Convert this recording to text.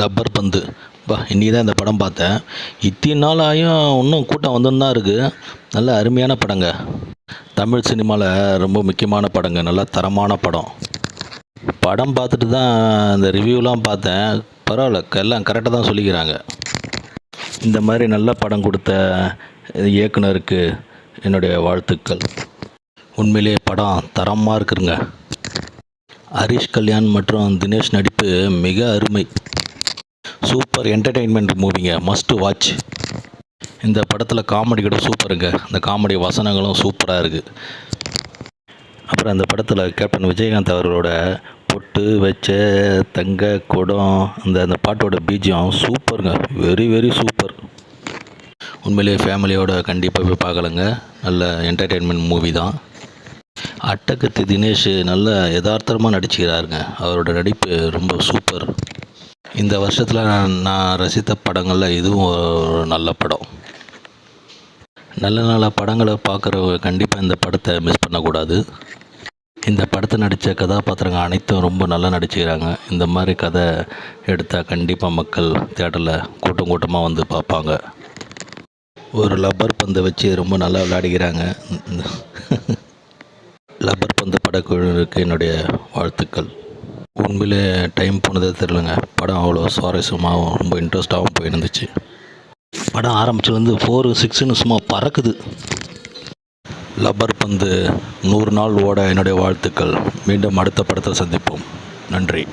Rubber பந்து. பா இன்றைக்கி தான் இந்த படம் பார்த்தேன். இத்தனை நாள் ஆகியும் இன்னும் கூட்டம் வந்துன்னு தான் இருக்குது நல்ல அருமையான படங்க. தமிழ் சினிமாவில் ரொம்ப முக்கியமான படங்க. நல்ல தரமான படம். படம் பார்த்துட்டு தான் இந்த ரிவ்யூலாம் பார்த்தேன். பரவாயில்ல எல்லாம் கரெக்டாக தான் சொல்லிக்கிறாங்க. இந்த மாதிரி நல்ல படம் கொடுத்த இயக்குனருக்கு என்னுடைய வாழ்த்துக்கள். உண்மையிலேயே படம் தரமாக இருக்குதுங்க. ஹரிஷ் கல்யாண் மற்றும் தினேஷ் நடிப்பு மிக அருமை. சூப்பர் என்டர்டெயின்மெண்ட் மூவிங்க மஸ்ட் வாட்ச் இந்த படத்தில் காமெடி கூட சூப்பருங்க. அந்த காமெடி வசனங்களும் சூப்பராக இருக்குது அப்புறம் அந்த படத்தில் கேப்டன் விஜயகாந்த் அவர்களோட பொட்டு வச்ச தங்க குடம் அந்த அந்த பாட்டோட பீஜம் சூப்பருங்க. வெரி வெரி சூப்பர் உண்மையிலேயே ஃபேமிலியோட கண்டிப்பாக போய் பார்க்கலங்க. நல்ல என்டர்டெயின்மெண்ட் மூவி தான். அட்டகத்தி தினேஷ் நல்ல யதார்த்தமாக நடிச்சுக்கிறாருங்க. அவரோட நடிப்பு ரொம்ப சூப்பர். இந்த வருஷத்தில் நான் நான் ரசித்த படங்களில் இதுவும் ஒரு நல்ல படம். நல்ல நல்ல படங்களை பார்க்குறவங்க கண்டிப்பாக இந்த படத்தை மிஸ் பண்ணக்கூடாது. இந்த படத்தை நடித்த கதாபாத்திரங்க அனைத்தும் ரொம்ப நல்லா நடிச்சுக்கிறாங்க. இந்த மாதிரி கதை எடுத்தால் கண்டிப்பாக மக்கள் தேட்டரில் கூட்டம் கூட்டமாக வந்து பார்ப்பாங்க. ஒரு லப்பர் பந்தை வச்சு ரொம்ப நல்லா விளையாடிக்கிறாங்க. லப்பர் பந்து படக்குழுவிற்கு என்னுடைய வாழ்த்துக்கள். உண்மையிலே டைம் போனதே தெரிலங்க படம் அவ்வளோ சுவாரஸ்யமாகவும் ரொம்ப இன்ட்ரெஸ்டாகவும் போயிருந்துச்சு. படம் ஆரம்பிச்சதுலேருந்து ஃபோரு சிக்ஸ்னு சும்மா பறக்குது. லப்பர் பந்து நூறு நாள் ஓட என்னுடைய வாழ்த்துக்கள். மீண்டும் அடுத்த படத்தை சந்திப்போம். நன்றி.